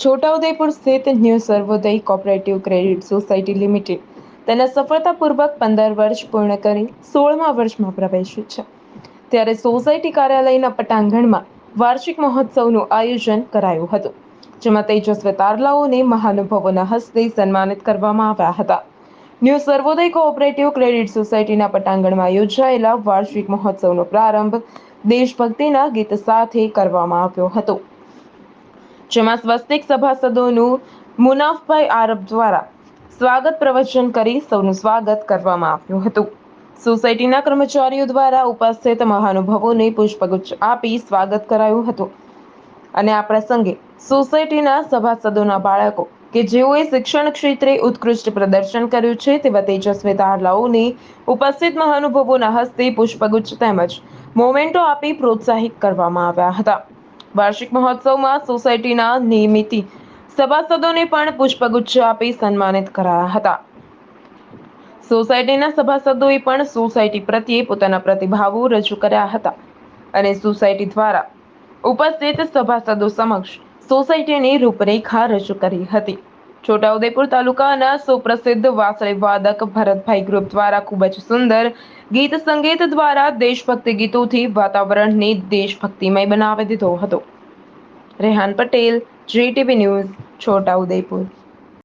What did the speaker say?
છોટાઉદેપુર સ્થિત new Sarvoday cooperative credit society limited તેના સફળતાપૂર્વક પંદર વર્ષ પૂર્ણ કરી સોળમા વર્ષમાં પ્રવેશ્યું છે. ત્યારે સોસાયટી કાર્યાલયના પટાંગણમાં વાર્ષિક મહોત્સવનું આયોજન કરાયું હતું, જેમાં તેજસ્વી તારલાઓને મહાનુભાવોના હસ્તે સન્માનિત કરવામાં આવ્યા હતા. ન્યૂ સર્વોદય કોઓપરેટિવ ક્રેડિટ સોસાયટીના પટાંગણમાં યોજાયેલા વાર્ષિક મહોત્સવનો પ્રારંભ દેશભક્તિના ગીત સાથે કરવામાં આવ્યો હતો. જેમાં સ્વસ્તિક સભાસદોનું મુનાફભાઈ આરબ દ્વારા સ્વાગત પ્રવચન કરી સૌનું સ્વાગત કરવામાં આવ્યું હતું. સોસાયટીના કર્મચારીઓ દ્વારા ઉપસ્થિત મહાનુભાવોને પુષ્પગુચ્છ આપી સ્વાગત કરાયું હતું. અને આ પ્રસંગે સોસાયટીના સભાસદોના બાળકો કે જેઓએ શિક્ષણ ક્ષેત્રે ઉત્કૃષ્ટ પ્રદર્શન કર્યું છે તેવા તેજસ્વી તારલાઓને ઉપસ્થિત મહાનુભાવોના હસ્તે પુષ્પગુચ્છ તેમજ મોમેન્ટો આપી પ્રોત્સાહિત કરવામાં આવ્યા હતા. વાર્ષિક મહોત્સવમાં સોસાયટીના નિયમિત સભાસદોને પણ પુષ્પગુચ્છ આપી સન્માનિત કરાયા હતા. સોસાયટીના સભાસદોએ પણ સોસાયટી પ્રત્યે પોતાના પ્રતિભાવો રજૂ કર્યા હતા અને સોસાયટી દ્વારા ઉપસ્થિત સભાસદો સમક્ષ સોસાયટીની રૂપરેખા રજૂ કરી હતી. છોટાઉદેપુર તાલુકાના સુપ્રસિદ્ધ વાસળી વાદક ભરતભાઈ ગ્રુપ દ્વારા ખૂબ જ સુંદર ગીત સંગીત દ્વારા દેશભક્તિ ગીતોથી વાતાવરણને દેશભક્તિમય બનાવી દીધો હતો. Rehan Patel GTV news, Chhota Udepur.